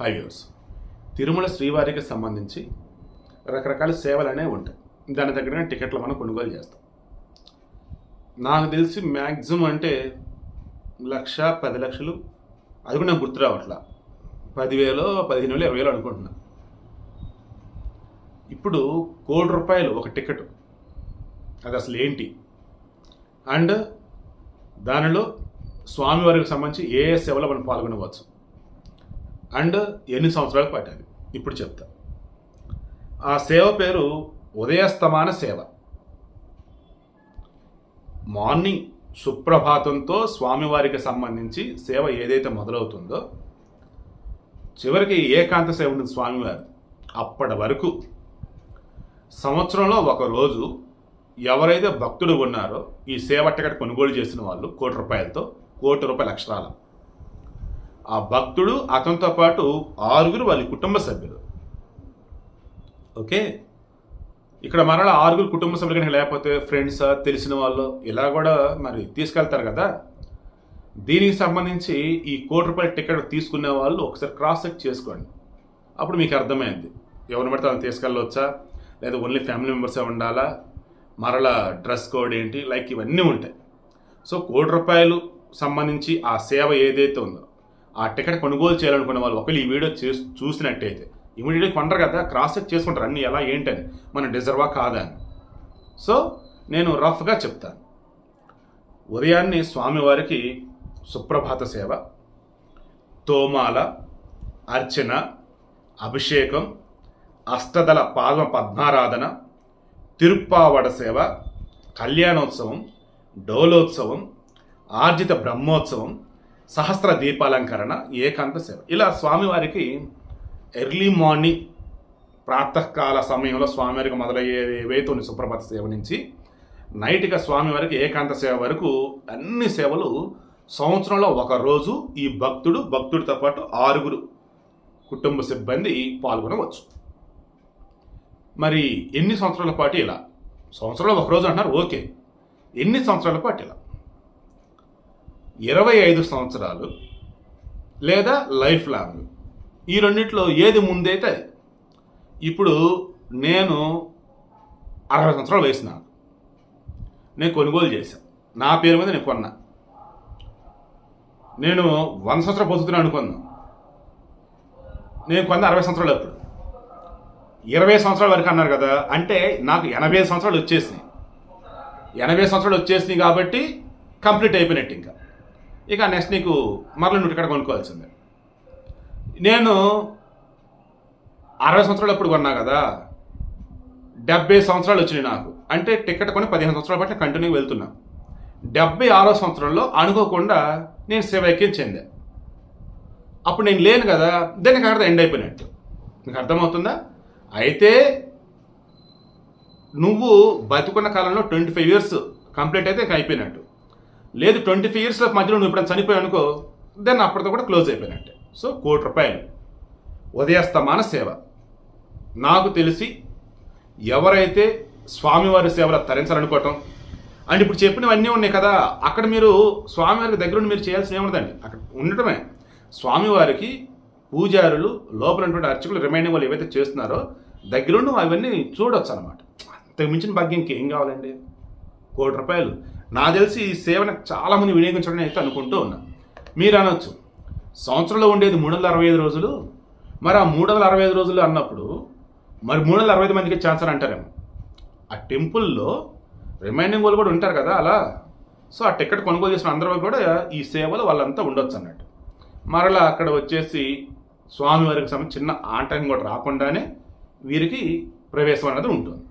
Highways Tirumala శ్రీవారికి సంబంధించి రకరకాల సేవలు అనేవి ఉంటాయి. దాని దగ్గర టికెట్లు మనం కొనుగోలు చేస్తాం. నాకు తెలిసి మ్యాక్సిమం అంటే లక్ష పది లక్షలు. అది కూడా నాకు గుర్తు రావట్లా. పదివేలు పదిహేను వేలు ఇరవై వేలు అనుకుంటున్నా. ఇప్పుడు కోటి రూపాయలు ఒక టికెట్. అది అసలు ఏంటి? అండ్ దానిలో స్వామివారికి సంబంధించి ఏ ఏ సేవలో మనం పాల్గొనవచ్చు? అండ్ ఎన్ని సంవత్సరాలు పట్టాలి ఇప్పుడు చెప్తా. ఆ సేవ పేరు ఉదయస్తమాన సేవ. మార్నింగ్ సుప్రభాతంతో స్వామివారికి సంబంధించి సేవ ఏదైతే మొదలవుతుందో చివరికి ఏకాంత సేవ ఉంటుంది స్వామివారి. అప్పటి వరకు సంవత్సరంలో ఒకరోజు ఎవరైతే భక్తుడు ఉన్నారో ఈ సేవ టికెట్ కొనుగోలు చేసిన వాళ్ళు కోటి రూపాయలతో కోటి రూపాయల అక్షరాల. ఆ భక్తుడు అతనితో పాటు ఆరుగురు వాళ్ళ కుటుంబ సభ్యులు. ఓకే? ఇక్కడ మరలా ఆరుగురు కుటుంబ సభ్యులు కానీ లేకపోతే ఫ్రెండ్స్ తెలిసిన వాళ్ళు ఇలా కూడా మరి తీసుకెళ్తారు కదా? దీనికి సంబంధించి ఈ కోటి రూపాయల టికెట్ తీసుకునే వాళ్ళు ఒకసారి క్రాస్ చెక్ చేసుకోండి. అప్పుడు మీకు అర్థమైంది. ఎవరిని పడితే వాళ్ళని తీసుకెళ్ళవచ్చా లేదా ఓన్లీ ఫ్యామిలీ మెంబర్సే ఉండాలా? మరలా డ్రెస్ కోడ్ ఏంటి? లైక్ ఇవన్నీ ఉంటాయి. సో కోటి రూపాయలు సంబంధించి ఆ సేవ ఏదైతే ఉందో ఆ టికెట్ కొనుగోలు చేయాలనుకున్న వాళ్ళు ఒకవేళ ఈ వీడియో చేసి చూసినట్టయితే ఇమీడియట్గా కొంటారు కదా క్రాస్ చెక్ చేసుకుంటారు అన్నీ ఎలా ఏంటని. మన డిజర్వా కాదా అని. సో నేను రఫ్గా చెప్తాను ఉదయాన్నే స్వామివారికి సుప్రభాత సేవ తోమాల అర్చన అభిషేకం అష్టదళ పాదమ పద్మారాధన తిరుప్పావడ సేవ కళ్యాణోత్సవం డోలోత్సవం ఆర్జిత బ్రహ్మోత్సవం సహస్ర దీపాలంకరణ ఏకాంత సేవ. ఇలా స్వామివారికి ఎర్లీ మార్నింగ్ ప్రాతకాల సమయంలో స్వామివారికి మొదలయ్యే ఏవైతే ఉంది సుప్రభాత సేవ నుంచి నైట్గా స్వామివారికి ఏకాంత సేవ వరకు అన్ని సేవలు సంవత్సరంలో ఒక రోజు ఈ భక్తుడు భక్తుడితో పాటు ఆరుగురు కుటుంబ సిబ్బంది పాల్గొనవచ్చు. మరి ఎన్ని సంవత్సరాల పాటు ఇలా? సంవత్సరంలో ఒకరోజు అంటారు అంటున్నారు ఓకే. ఎన్ని సంవత్సరాల పాటు ఇలా? ఇరవై ఐదు సంవత్సరాలు లేదా లైఫ్ లాంగ్. ఈ రెండిట్లో ఏది ముందైతే అది. ఇప్పుడు నేను అరవై సంవత్సరాలు వయసు నాకు. నేను కొనుగోలు చేశాను. నా పేరు మీద నేను కొన్నా. నేను వంద సంవత్సరాలు బతుకుతున్నాను అనుకున్నాను నేను కొంత అరవై సంవత్సరాలు అప్పుడు ఇరవై సంవత్సరాల వరకు అన్నారు కదా అంటే నాకు ఎనభై సంవత్సరాలు వచ్చేసినాయి. ఎనభై సంవత్సరాలు వచ్చేసినాయి కాబట్టి కంప్లీట్ అయిపోయినట్టు ఇంకా. ఇక నెక్స్ట్ నీకు మరల నువ్వు ఇక్కడ కొనుక్కోవాల్సిందే. నేను అరవై సంవత్సరాలు అప్పుడు కొన్నా కదా డెబ్బై సంవత్సరాలు వచ్చినాయి నాకు. అంటే టికెట్ కొని పదిహేను సంవత్సరాల బట్టి కంటిన్యూ వెళ్తున్నా. డెబ్బై ఆరో సంవత్సరంలో అనుకోకుండా నేను శివైక్యం చెందా. అప్పుడు నేను లేను కదా దానికి అక్కడ ఎండ్ అయిపోయినట్టు. నీకు అర్థమవుతుందా? అయితే నువ్వు బతుకున్న కాలంలో ట్వంటీ ఫైవ్ ఇయర్స్ కంప్లీట్ అయితే అయిపోయినట్టు. లేదు ట్వంటీ ఫైవ్ ఇయర్స్లో మధ్యలో నువ్వు ఎప్పుడైనా చనిపోయావు అనుకో దెన్ అప్పటితో కూడా క్లోజ్ అయిపోయినట్టే. సో కోటి రూపాయలు. ఉదయస్తమాన సేవ. నాకు తెలిసి ఎవరైతే స్వామివారి సేవలు తరించాలనుకోవటం అండ్ ఇప్పుడు చెప్పినవన్నీ ఉన్నాయి కదా అక్కడ మీరు స్వామివారికి దగ్గరుండి మీరు చేయాల్సిన ఏముండదండి. అక్కడ ఉండటమే. స్వామివారికి పూజారులు లోపల ఉన్నటువంటి అర్చకులు రిమైండింగ్ వాళ్ళు ఏవైతే చేస్తున్నారో దగ్గరుండి అవన్నీ చూడొచ్చు అనమాట అంతకు మించిన భాగ్యం ఇంకేం కావాలండి? కోటి రూపాయలు. నా తెలిసి ఈ సేవను చాలామంది వినియోగించడం అయితే అనుకుంటూ ఉన్నా. మీరు అనొచ్చు. సంవత్సరంలో ఉండేది మూడు వందల అరవై ఐదు రోజులు. మరి ఆ మూడు వందల అరవై ఐదు రోజులు అన్నప్పుడు మరి మూడు వందల అరవై ఐదు మందికి ఛాన్స్ అని అంటారేమో. ఆ టెంపుల్లో రిమైండింగ్ వాళ్ళు కూడా ఉంటారు కదా అలా. సో ఆ టికెట్ కొనుగోలు చేసిన అందరూ కూడా ఈ సేవలు వాళ్ళంతా ఉండొచ్చు అన్నట్టు. మరలా అక్కడ వచ్చేసి స్వామివారికి సంబంధించి చిన్న ఆటంకం కూడా రాకుండానే వీరికి ప్రవేశం అనేది ఉంటుంది.